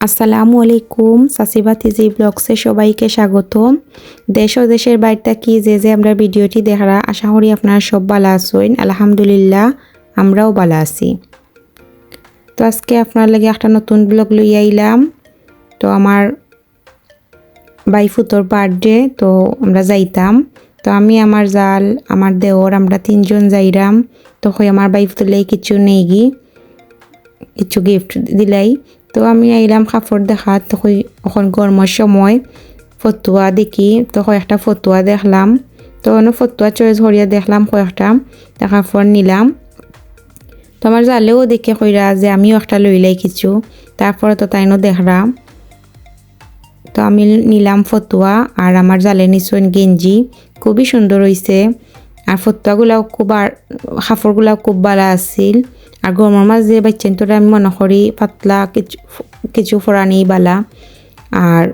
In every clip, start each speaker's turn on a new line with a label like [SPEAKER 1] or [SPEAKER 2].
[SPEAKER 1] আসসালামু আলাইকুম, সাসিবা তিজি ব্লগসে সবাইকে স্বাগত। দেশ ও দেশের বাইরটা কি, যে যে আমরা ভিডিওটি দেখারা, আশা করি আপনারা সব ভালো আছেন। আলহামদুলিল্লাহ, আমরাও ভালো আছি। তো আজকে আপনার লাগে একটা নতুন ব্লগ লই আইলাম। তো আমার বাইফুতোর বার্থডে, তো আমরা যাইতাম। তো আমি, আমার জাল, আমার দেওর, আমরা তিনজন যাইরাম। তো হয় আমার বাইফুতুলাই কিছু নেই গি, কিছু গিফট দিলাই। তো আমি আইলাম কাপড় দেখা তখন এখন গরমের সময় ফতুয়া দেখি, তো কয়েকটা ফতুয়া দেখলাম। তো অনেক ফতুয়া চয়েস করিয়া দেখলাম কয়েকটা কাপড় নিলাম। তো আমার জালেও দেখে কইরা যে আমিও একটা লইলাই কিছু তারপরে তো তাইনও দেখলাম তো আমি নিলাম ফতুয়া আর আমার জালে নিচন গেঞ্জি, খুবই সুন্দর হয়েছে আর ফতুয়াগুলাও খুব আর কাপড়গুলাও খুব ভালো আছিল। আর গরমের মাঝে বাচ্চেন তোরা আমি মনে করি পাতলা, কিছু কিছু ফোরানি বালা। আর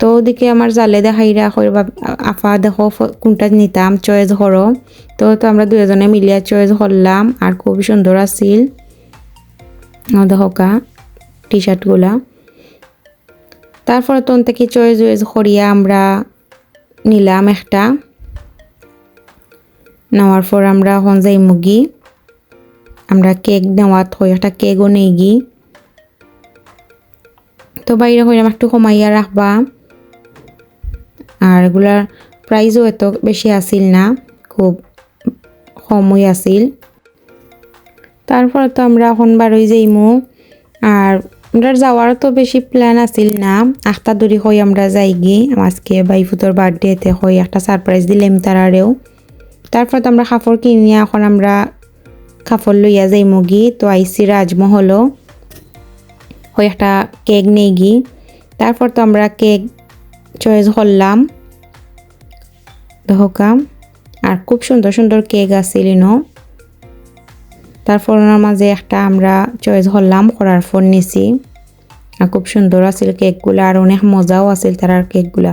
[SPEAKER 1] তো ওদিকে আমার জালে দেখাইরা কইবা আফা দেখো কোনটা নিতাম, চয়েস করো। তো তো আমরা দুজনে মিলিয়া চয়েস করলাম আর খুবই সুন্দর আছিল। দেখো কা টি শার্টগুলা তারপরে তো থেকে চয়েস ওয়েজ করিয়া আমরা নিলাম একটা। নেওয়ার পর আমরা এখন যাই মুগি। আমরা কেক নেওয়াত হয় একটা কেকও নেই গি। তো বাইরে হইলাম একটু কমাইয়া রাখবা। আর এগুলার প্রাইসও এত বেশি আসিল না, খুব কমই আসিল তারপরে তো আমরা এখন বারোই যাইমু। আর আমরা যাওয়ারও তো বেশি প্ল্যান আসিল না। আখটা দূরি হই আমরা যাই গি। আজকে বাইফুতোর বার্থডেতে হই একটা সারপ্রাইজ দিলাম তারারেও। তারপর তো আমরা কাপড় কিনিয়া এখন আমরা কাপড় লইয়া যাই মুগি তো আইসি রাজমহলও হই একটা কেক নেই গি। তারপর তো আমরা কেক চয়েস করলাম। ধোকা আর খুব সুন্দর সুন্দর কেক আছিল নো। তারপর ওনার মাঝে একটা আমরা চয়েস করলাম, করার ফোন নিছি। আর খুব সুন্দর আছিল কেকগুলা, আর অনেক মজাও আছিল তার কেকগুলা।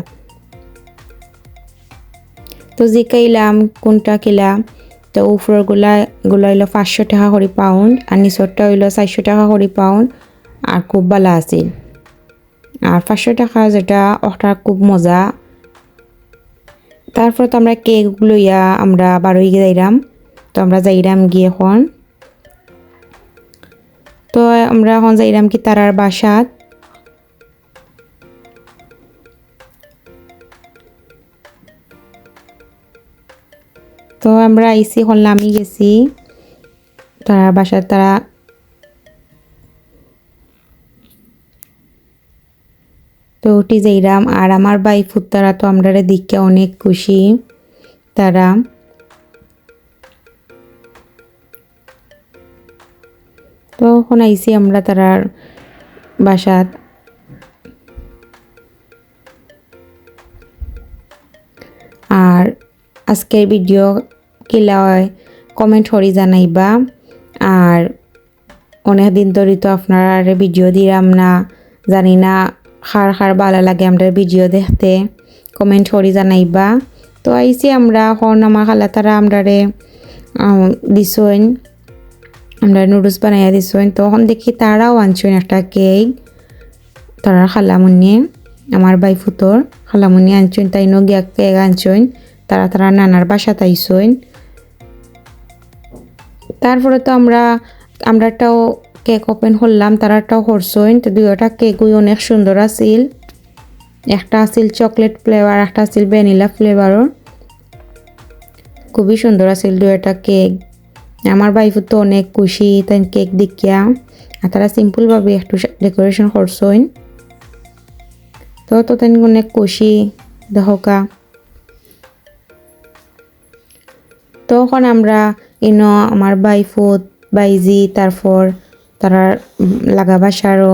[SPEAKER 1] তো জিকাইলাম কোনটা কিলাম তো উপরগুলা গুলো হইল পাঁচশো টাকা করে পাউন্ড আর নিচরটা হইল চারশো টাকা করে পাউন্ড আর খুব ভালো আছিল। আর পাঁচশো টাকা যেটা ওটা খুব মজা। তারপর তো আমরা কেক লইয়া আমরা বারোই যাইরাম তো আমরা যাইরাম গিয়ে এখন। তো আমরা এখন যাইরাম কি তারার বাসাত। তো আমরা আইসি হল্লামই গেছি। তারা বাসার তারা তো উঠি যাইরাম। আর আমার বাই ফুতারা তো আমরা দিকে অনেক খুশি, তারা। তো এখন আইসি আমরা তারার বাসাত। আর আজকের ভিডিও কিলা কমেন্ট করি জানাইবা। আর অনেক দিন ধরে তো আপনারা ভিডিও দিলাম না, জানি না খার খার ভালো লাগে আমরা ভিডিও দেখতে। কমেন্ট করি জানাইবা। তো আইসি আমরা এখন আমার খালা তারা আমরারে দিছইন। আমরা নুডলস বানাইয়া দিছইন। তখন দেখি তারাও আনছেন একটা কেক তারা খালামুনি আমার বাই ফুতোর খালামুনি আনছেন তাই নগিয়া কেক আনছেন তারা তারা নানার বাসা তাইছইন তারপরে তো আমরা, আমরাটাও কেক ওপেন করলাম, তারাটাও করছইন তো দুইটা কেকই অনেক সুন্দর আছিল। একটা আছিল চকলেট ফ্লেভার একটা আছিল ভ্যানিলা ফ্লেভারও খুবই সুন্দর আছিল দুইটা কেক আমার বাইফু তো অনেক খুশি, তাই কেক দেখিয়া। আর তারা সিম্পলভাবে একটু ডেকোরেশন করছইন তো তো তাই অনেক খুশি দহকা তখন আমরা ইনো আমার বাইফুত বাইজি তারপর তারা লাগা বাসারও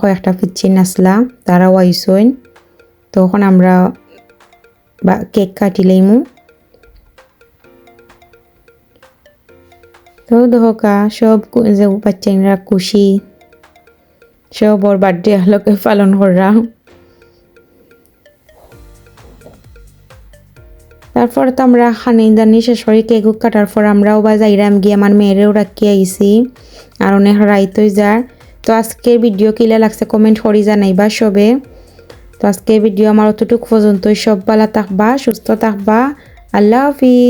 [SPEAKER 1] কয়েকটা পিচ্ছি নাচলা তারাও আইসইন। তখন আমরা বা কেক কাটিলাইমু তো দহকা সব যে বাচ্চারা খুশি। সব ওর বার্থডে আলোকে পালন করা তারপর তো আমরা খানিদানি শেষ করে, কেক কাটার পর আমরাও বা যাইরাম গিয়ে আমার মেয়েরেও রাখি আইছি, আর অনেক রাইত হয়ে যার। তো আজকের ভিডিও কিলা লাগছে কমেন্ট করি জানাইবা সবে। তো আজকের ভিডিও আমার অতটুকু পর্যন্তই। সব ভালো থাকবা, সুস্থ থাকবা। আল্লাহ হাফিজ।